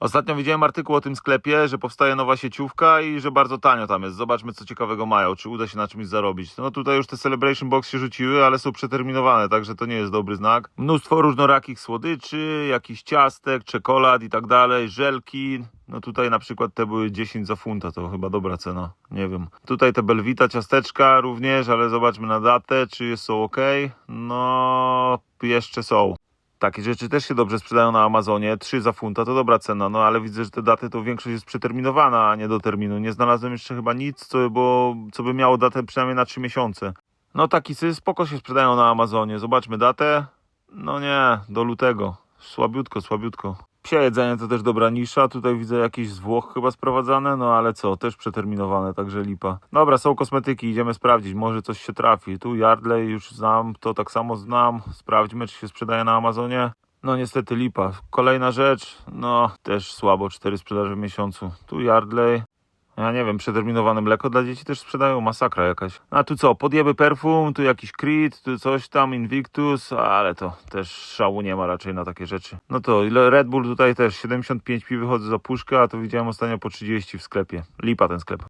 Ostatnio widziałem artykuł o tym sklepie, że powstaje nowa sieciówka i że bardzo tanio tam jest. Zobaczmy, co ciekawego mają, czy uda się na czymś zarobić. No tutaj już te Celebration Box się rzuciły, ale są przeterminowane, także to nie jest dobry znak. Mnóstwo różnorakich słodyczy, jakichś ciastek, czekolad i tak dalej, żelki. No tutaj na przykład te były 10 za funta, to chyba dobra cena, nie wiem. Tutaj te Belvita ciasteczka również, ale zobaczmy na datę, czy są ok. No, jeszcze są. Takie rzeczy też się dobrze sprzedają na Amazonie. 3 za funta to dobra cena, no ale widzę, że te daty to większość jest przeterminowana, a nie do terminu. Nie znalazłem jeszcze chyba nic, co, by było, co by miało datę przynajmniej na 3 miesiące. No taki sy spoko się sprzedają na Amazonie. Zobaczmy datę. No nie, do lutego. Słabiutko, słabiutko. Psie jedzenie to też dobra nisza. Tutaj widzę jakieś z Włoch chyba sprowadzane, no ale co, też przeterminowane, także lipa. Dobra, są kosmetyki, idziemy sprawdzić, może coś się trafi. Tu Yardley już znam, to tak samo znam. Sprawdźmy, czy się sprzedaje na Amazonie. No niestety lipa. Kolejna rzecz, no też słabo, cztery sprzedaże w miesiącu. Tu Yardley. Ja nie wiem, przeterminowane mleko dla dzieci też sprzedają, masakra jakaś. A tu co, podjeby perfum, tu jakiś Creed, tu coś tam, Invictus, ale to też szału nie ma raczej na takie rzeczy. No to Red Bull tutaj też, 75 pi wychodzę za puszkę, a to widziałem ostatnio po 30 w sklepie. Lipa ten sklep.